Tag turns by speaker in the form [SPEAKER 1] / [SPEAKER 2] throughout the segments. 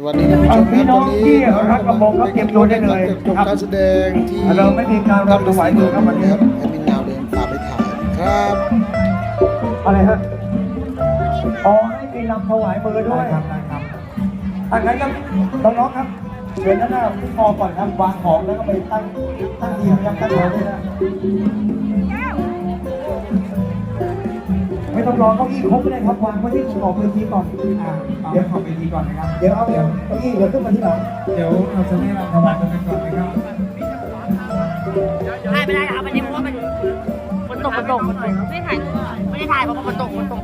[SPEAKER 1] สวัสดีท่านผู้ชมครับ
[SPEAKER 2] พี่น้อง
[SPEAKER 1] ตอน
[SPEAKER 2] ที่
[SPEAKER 1] นี้
[SPEAKER 2] รักกระบงครับเตรียมตัวได้เลย
[SPEAKER 1] ชม
[SPEAKER 2] ครับ
[SPEAKER 1] การแสดงที่
[SPEAKER 2] เราไม่มีการรำถวายมือครับวันนี้
[SPEAKER 1] ครับแอดมินนาวเดินตามไปถ่ายครับ
[SPEAKER 2] อะไรฮะอ๋อให้มีลำถวายมือด้วยครับได้ครับอันนั้นครับน้องๆครับเชิญด้านหน้าพี่พอก่อนครับวางของแล้วก็ไปตั้งตั้งทีมครับตั้งแถวด้วยนะ ไม่ต้องรอเก้าอี้ครบก็ได้ครับวางไว้ที่ขอบเวทีก่อนอ่าเดี๋ยวขอบเวทีก่อนนะครับ เดี๋ยวเอาเดี๋ยวเก้าอี้เดี๋ยวขึ้นมาที่หลัง
[SPEAKER 3] เดี๋ยวเราจะได้รำถวายกันก่อนนะครับ
[SPEAKER 4] ถ่ายไม่ได้ครับวันนี้เพราะว่ามันฝนตกฝนตกฝนตกไม่ถ่ายไม่ได้ถ่ายเพราะว่าฝนตกฝนตก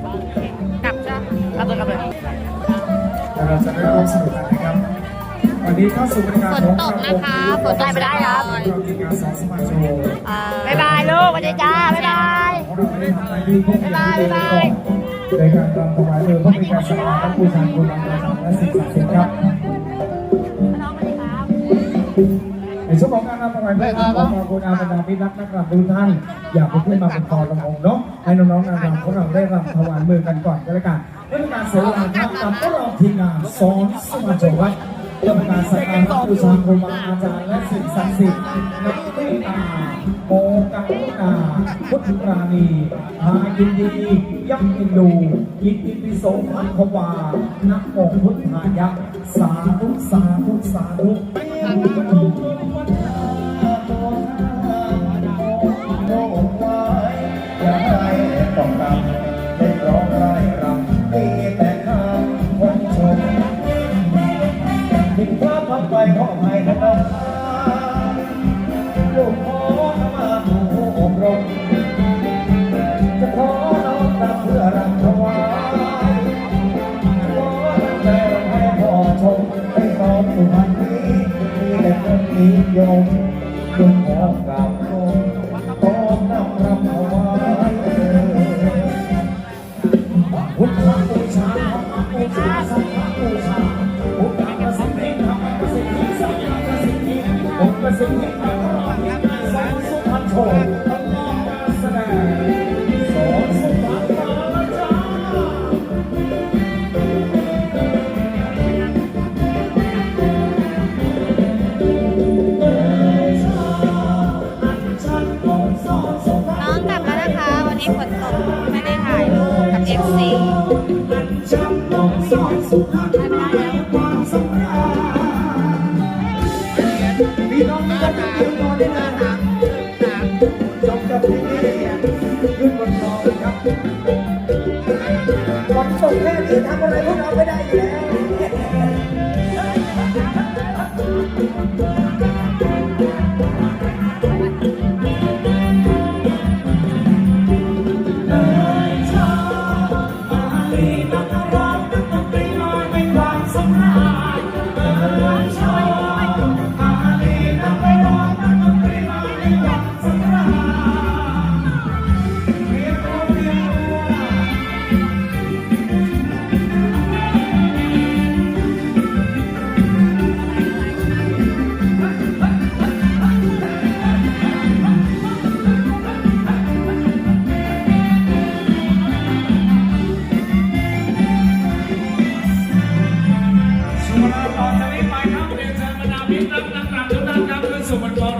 [SPEAKER 4] กลับจ้ะกลับเลยกลับเลย
[SPEAKER 3] เดี๋ยวเราจะได้ร่วมสนุกกันนะครับวันนี้เข้าสู่บรรยากาศของ
[SPEAKER 4] ฝนตกนะคะฝนตกไม่ได้ครับ
[SPEAKER 3] เราทีมงานสองสมัยโชว์
[SPEAKER 4] บ๊ายบายลูกสวัสดีจ้าบ๊ายบาย
[SPEAKER 3] ของเราไม่ได้ทำอะไรดีพวกนี้
[SPEAKER 4] บ๊ายบายบ๊ายบาย
[SPEAKER 3] ในการรำถวายเลยพื่อเป็นการสาระบูชาคุณธรรมและสิ่งศักดิ์สิทธิ์ครับ
[SPEAKER 4] น้องสวัสดีครับ
[SPEAKER 3] ในช่วงของการรำถวายเพื่อขอขอบคุณอาบรรดาพิทักษ์นักรำทุกท่านอยากขึ้นมาเป็นคอรำองค์เนาะให้น้องๆนางรำของเราได้รำถวายมือกันก่อนก็แล้วกันเพื่อการเสียเวาครับกับพวกเราทีมงานสอนสมาชิกวัด พื่อเป็นการสักการะบูชาครูบาอาจารย์และสิ่งศักดิ์สิทธิ์นักเมตตาโมกังนาพุทธปราณีพายินดียักษ์อินดูอิติปิโสพันภวานักองค์พุทธายะสาธุสาธุสาธุ
[SPEAKER 2] ต้องรำได้ร้ ลาดทำไปขออภัยนะลูกขอขมาถูกอบรมจะขอน้อมรำเพื่อรำถวายขอตั้งใจรำให้พ่อชมให้น้อนสุพรรณนี้มีแต่คนนิยมลูกขอกราบขอ รูปกั
[SPEAKER 4] บ FC
[SPEAKER 2] พี่น้องที่จะเตรียมตัวได้เลยนะจบกับที่นี่ขึ้นบนนองครับฝนตกแค่นี้ทำอะไรพวกเราไม่ได้อยู่แล้ว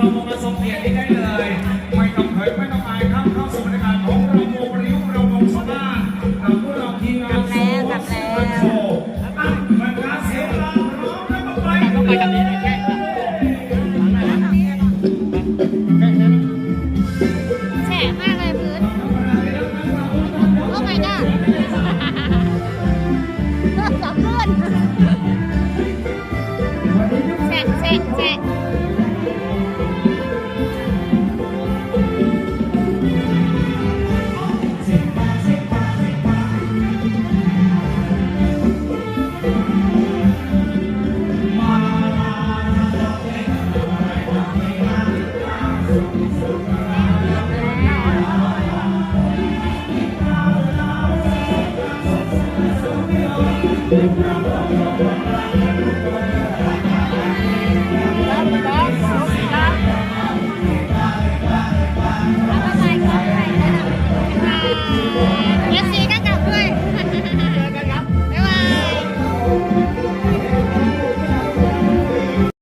[SPEAKER 3] สู่บนกองรำวงมาทรงเกียรตินี้ได้เลย ไม่ต้องเผยไม่ต้องอายครับเข้าสู่บรรยากาศของรำวงประยุกต์รำวงชาวบ้านกับพวกเราทีมงานโซ่สุพรรณโชว์อะมันการเสียเวลาร้อมแล้วก็ไปกันเลย
[SPEAKER 4] แฉะมากเลยพื้นโอ้ my god สองลื่นแฉะแฉะแฉะ Thank you.